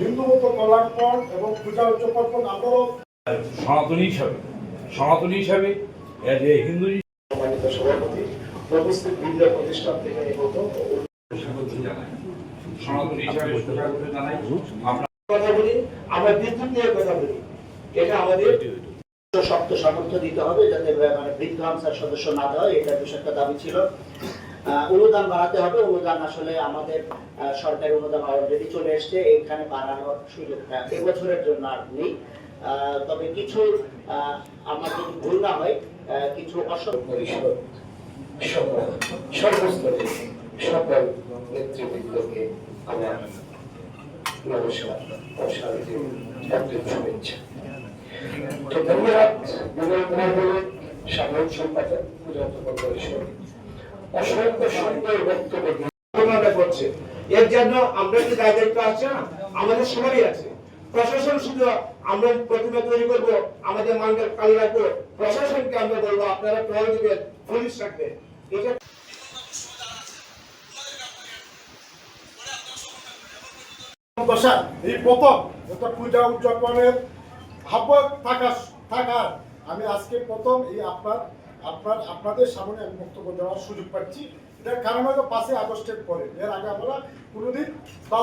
হিন্দু মত কল্যাণ ফ্রন্ট এবং পূজা আন্দোলন সনাতনী হিসাবে। সনাতনী হিসাবে হিন্দু সম্মানিত সভাপতি উপস্থিত বিদ্যা প্রতিষ্ঠান থেকে সনাতনী হিসাবে জানাই। আমরা কথা বলি আমরা বিদ্যুৎ নিয়ে কথা বলি। এটা আমাদের শক্ত সামর্থ্য দিতে হবে যাতে মানে সদস্য না দেওয়া হয় এটা একটা দাবি ছিল। অনুদান বাড়াতে হবে। অনুদান আসলে আমাদের সরকারি অনুদান অলরেডি চলে এসছে। এখানে বাড়ানোর সুযোগটা এবছরের জন্য আর নেই। তবে কিছু আমার যদি ভুল না হয় কিছু সর্বস্তরে, সকল নেতৃবৃন্দকে আমার নমস্কার ও শান্তি অগ্রিম শুভেচ্ছা। ধন্যবাদ, বিনয় কুমার বলে সাধারণ সম্পাদক পরিষদ অসংখ্য সুন্দর বক্তব্য দিয়ে করছে। এর জন্য আমরা কি দায় দায়িত্ব আছে না? আমাদের সবারই আছে। প্রশাসন শুধু আমরা প্রতিমা তৈরি করব আমাদের কাল রাখব। প্রশাসনকে আমরা বলব আপনারা টহল দিবেন পুলিশ রাখবেন এটা দশা এই প্রথম একটা পূজা উদযাপনের আহ্বায়ক থাকা থাকার। আমি আজকে প্রথম এই আপনার আপনার, আপনাদের সামনে আমি বক্তব্য দেওয়ার সুযোগ পাচ্ছি। এটার কারণ হয়তো পাঁচই আগস্টের পরে। এর আগে আমরা কোনোদিন বা